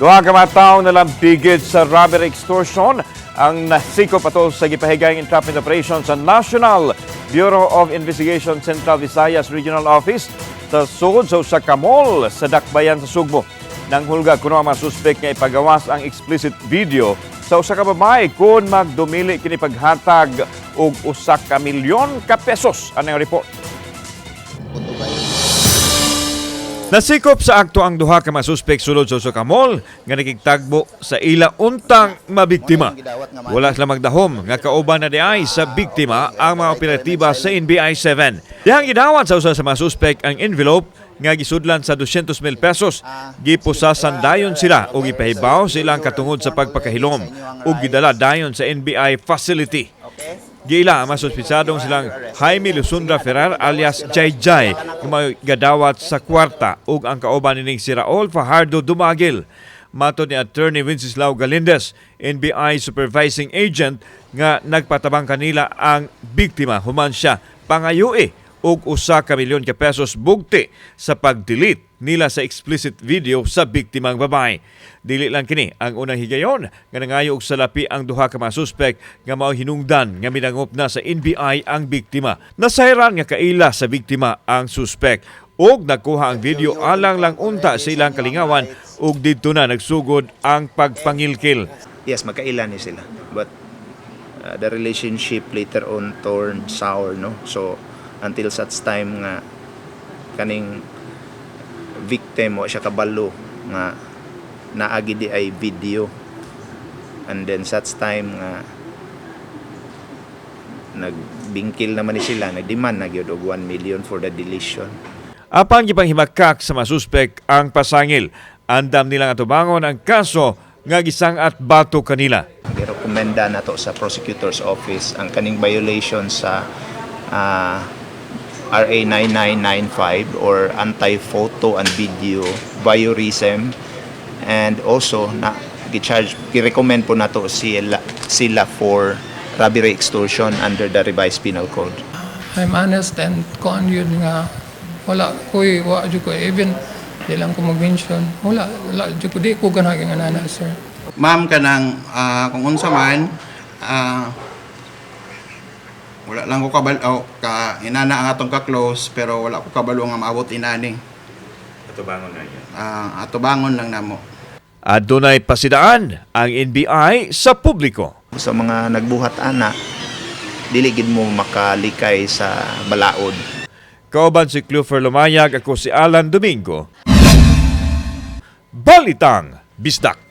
Duha ka mga tawo na bigid sa robbery extortion ang nasikop ato sa gipahigayang entrapment operation sa National Bureau of Investigation Central Visayas Regional Office sa sugod sa usa ka mall sa Dakbayan sa Sugbo. Nang hulga kuno ang mga suspect nga ipagawas ang explicit video sa usa ka babae kung magdumili kini paghatag og usa ka milyon ka pesos anang report. Nasikop sa akto ang duha ka mga suspek sulod sa usa ka mall nga nakigtagbo sa ila untang mabiktima. Wala sila magdahom nga kauban na diay sa biktima ang mga operatiba sa NBI 7. Dihang gidawat sa usa sa mga suspek ang envelope nga gisudlan sa 200 mil pesos. Gipusasan dayon sila o gipahibaw sa ilang katungod sa pagpakahilom ug gidala dayon sa NBI facility. Gila ang masuspisadong silang Jaime Lusundra Ferrar alias Jai Jai gadawat sa kwarta ug ang kauban nining si Raul Fajardo Dumagil. Mato ni Attorney Wenceslao Galindez, NBI Supervising Agent nga nagpatabang kanila ang biktima human siya pangayui og usa ka milyon ka pesos bugti sa pag-delete nila sa explicit video sa biktimang babae. Dili lang kini ang unang higayon nga nangayo og salapi ang duha ka mga suspek nga mao hinungdan nga minangop na sa NBI ang biktima. Nasayran nga kaila sa biktima ang suspek og nakuha ang video alang lang unta sa ilang kalingawan ug didto na nagsugod ang pagpangilkil. yes, magkailan ni sila. But uh, the relationship later on turned sour, no? So, until such time nga kaning victim mo siya kabalo nga naagi di ay video and then such time nga nagbingkil naman ni sila nagdemand na gyud og 1 million for the deletion Apan gipanghimakak sa mga suspek ang pasangil. Andam nilang atubangon ang kaso nga gisang at bato kanila. girekomenda na to sa prosecutor's office ang kaning violation sa ah, RA 9995 or anti-photo and video voyeurism. And also na gi-charge gi-recommend po nato sila sila for robbery extortion under the revised penal code. I'm honest and kuan yun nga wala ko'y wa jud ko even di lang ko mag-mention. Wala wala jud ko di ko ganagi nga nana sir. Ma'am ka ng kung unsa man ah, wala lang ko kabal oh, ka inana ang atong ka close pero wala ko kabalo nga maabot inani Atubangon na yun. Ah, atubangon lang namo At dunay pasidaan ang NBI sa publiko. Sa mga nagbuhat ana dili gid mo makalikay sa balaod. Kauban si Clufer Lumayag, ako si Alan Domingo. Balitang Bisdak.